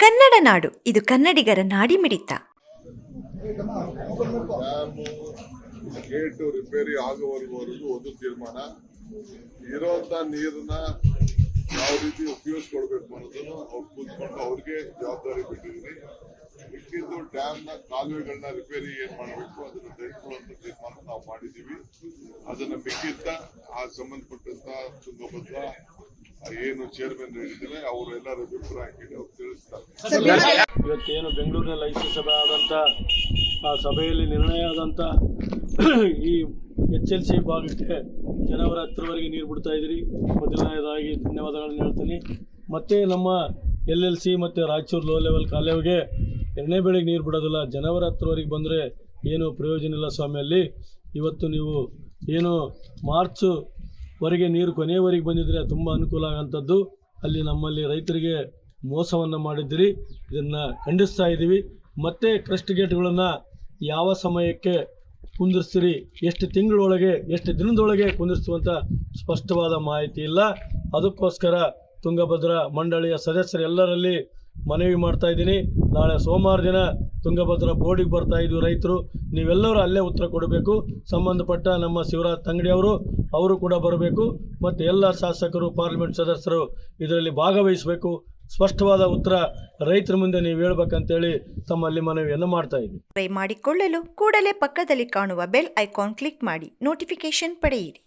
ಕನ್ನಡ ನಾಡು. ಇದು ಕನ್ನಡಿಗರ ನಾಡಿ ಮಿಡಿತ. ಗೇಟು ರಿಪೇರಿ ಆಗುವವರೆಗೂ ಒಂದು ತೀರ್ಮಾನ. ಇರೋಂಥ ನೀರನ್ನ ಯಾವ ರೀತಿ ಉಪಯೋಗಿಸ್ಕೊಳ್ಬೇಕು ಅನ್ನೋದನ್ನು ಅವ್ರು ಕೂತ್ಕೊಂಡು ಅವ್ರಿಗೆ ಜವಾಬ್ದಾರಿ ಬಿಟ್ಟಿದ್ದೀನಿ ಮಿಕ್ಕಿದ್ದು ನ ಕಾಲುವೆಗಳನ್ನ ರಿಪೇರಿ ಏನ್ ಮಾಡಬೇಕು, ಅದನ್ನ ತೆಗೆದುಕೊಳ್ಳುವಂತ ತೀರ್ಮಾನ ನಾವು ಮಾಡಿದ್ದೀವಿ ಅದನ್ನ ಮಿಕ್ಕಿದ್ದ ಆ ಸಂಬಂಧಪಟ್ಟಂತ ತುಂಗಭದ್ರ ಏನು ಚೇರ್ಮನ್ ಹೇಳಿದ್ದಾರೆ ಅವರು ಎಲ್ಲರ ಅಭಿಪ್ರಾಯ ಕೇಳಿ ಅವ್ರು ತಿಳಿಸ್ತಾರೆ. ಇವತ್ತೇನು ಬೆಂಗಳೂರಿನಲ್ಲಿ ಐಸಿ ಸಭೆ ಆದಂಥ ಆ ಸಭೆಯಲ್ಲಿ ನಿರ್ಣಯ ಆದಂಥ ಈ ಎಚ್ ಎಲ್ ಸಿ ಭಾಗಕ್ಕೆ ಜನವರಿ ಹತ್ತರವರೆಗೆ ನೀರು ಬಿಡ್ತಾ ಇದ್ದೀರಿ. ಮೊದಲನೇದಾಗಿ ಧನ್ಯವಾದಗಳನ್ನು ಹೇಳ್ತೀನಿ. ಮತ್ತು ನಮ್ಮ ಎಲ್ ಎಲ್ ಸಿ ಮತ್ತು ರಾಯಚೂರು ಲೋ ಲೆವೆಲ್ ಕಾಲೇವ್ಗೆ ಎರಡನೇ ಬೆಳೆಗೆ ನೀರು ಬಿಡೋದಿಲ್ಲ. ಜನವರಿ ಹತ್ತರವರೆಗೆ ಬಂದರೆ ಏನು ಪ್ರಯೋಜನ ಇಲ್ಲ ಸ್ವಾಮಿಯಲ್ಲಿ ಇವತ್ತು ನೀವು ಏನು ಮಾರ್ಚು ವರೆಗೆ ನೀರು ಕೊನೆಯವರೆಗೆ ಬಂದಿದ್ದರೆ ತುಂಬ ಅನುಕೂಲ ಆಗೋಂಥದ್ದು ಅಲ್ಲಿ ನಮ್ಮಲ್ಲಿ ರೈತರಿಗೆ ಮೋಸವನ್ನು ಮಾಡಿದ್ದೀರಿ. ಇದನ್ನು ಖಂಡಿಸ್ತಾ ಇದ್ದೀವಿ. ಮತ್ತೆ ಕ್ರಸ್ಟ್ ಗೇಟ್ಗಳನ್ನು ಯಾವ ಸಮಯಕ್ಕೆ ಕುಂದಿರ್ಸ್ತೀರಿ? ಎಷ್ಟು ತಿಂಗಳೊಳಗೆ, ಎಷ್ಟು ದಿನದೊಳಗೆ ಕುಂದಿರ್ಸುವಂಥ ಸ್ಪಷ್ಟವಾದ ಮಾಹಿತಿ ಇಲ್ಲ. ಅದಕ್ಕೋಸ್ಕರ ತುಂಗಭದ್ರಾ ಮಂಡಳಿಯ ಸದಸ್ಯರೆಲ್ಲರಲ್ಲಿ ಮನವಿ ಮಾಡ್ತಾ ಇದ್ದೀನಿ. ನಾಳೆ ಸೋಮವಾರ ದಿನ ತುಂಗಭದ್ರಾ ಬೋರ್ಡಿಗೆ ಬರ್ತಾ ಇದ್ವಿ ರೈತರು. ನೀವೆಲ್ಲರೂ ಅಲ್ಲೇ ಉತ್ತರ ಕೊಡಬೇಕು. ಸಂಬಂಧಪಟ್ಟ ನಮ್ಮ ಶಿವರಾಜ್ ತಂಗಡಿ ಅವರು ಅವರು ಕೂಡ ಬರಬೇಕು. ಮತ್ತು ಎಲ್ಲ ಶಾಸಕರು ಪಾರ್ಲಿಮೆಂಟ್ ಸದಸ್ಯರು ಇದರಲ್ಲಿ ಭಾಗವಹಿಸಬೇಕು. ಸ್ಪಷ್ಟವಾದ ಉತ್ತರ ರೈತರ ಮುಂದೆ ನೀವು ಹೇಳ್ಬೇಕಂತೇಳಿ ತಮ್ಮಲ್ಲಿ ಮನವಿಯನ್ನು ಮಾಡ್ತಾ ಇದ್ದೀನಿ. ಮಾಡಿ ಮಾಡಿಕೊಳ್ಳಲು ಕೂಡಲೇ ಪಕ್ಕದಲ್ಲಿ ಕಾಣುವ ಬೆಲ್ ಐಕಾನ್ ಕ್ಲಿಕ್ ಮಾಡಿ. ನೋಟಿಫಿಕೇಶನ್ ಪಡೆಯಿರಿ.